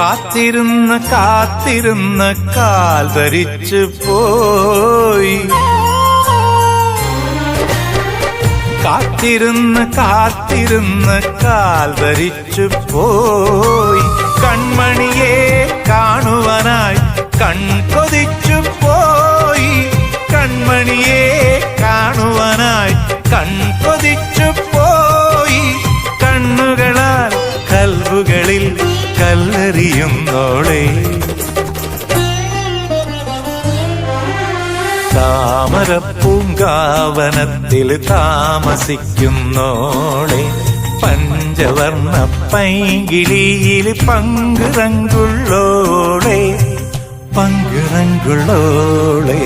കാത്തിരുന്ന് കാത്തിരുന്ന് കാൽ ധരിച്ചു പോയി. കാത്തിരുന്ന് കാത്തിരുന്ന് കാൽ ധരിച്ചു പോയി. കൺമണിയെ കാണുവാനായി കൺകൊതിച്ചു പോയി. കൺമണിയെ കാണുവാനായി കൺകൊതിച്ചു പോയി. കണ്ണുകളാൽ കൽവുകളിൽ കല്ലെറിയുന്നോളെ താമരപ്പൂങ്കാവനത്തിൽ താമസിക്കുന്നോളെ പഞ്ചവർണ പൈകിളിയിൽ പങ്കുറങ്കുള്ളോളെ പങ്കുറങ്കുള്ളോളെ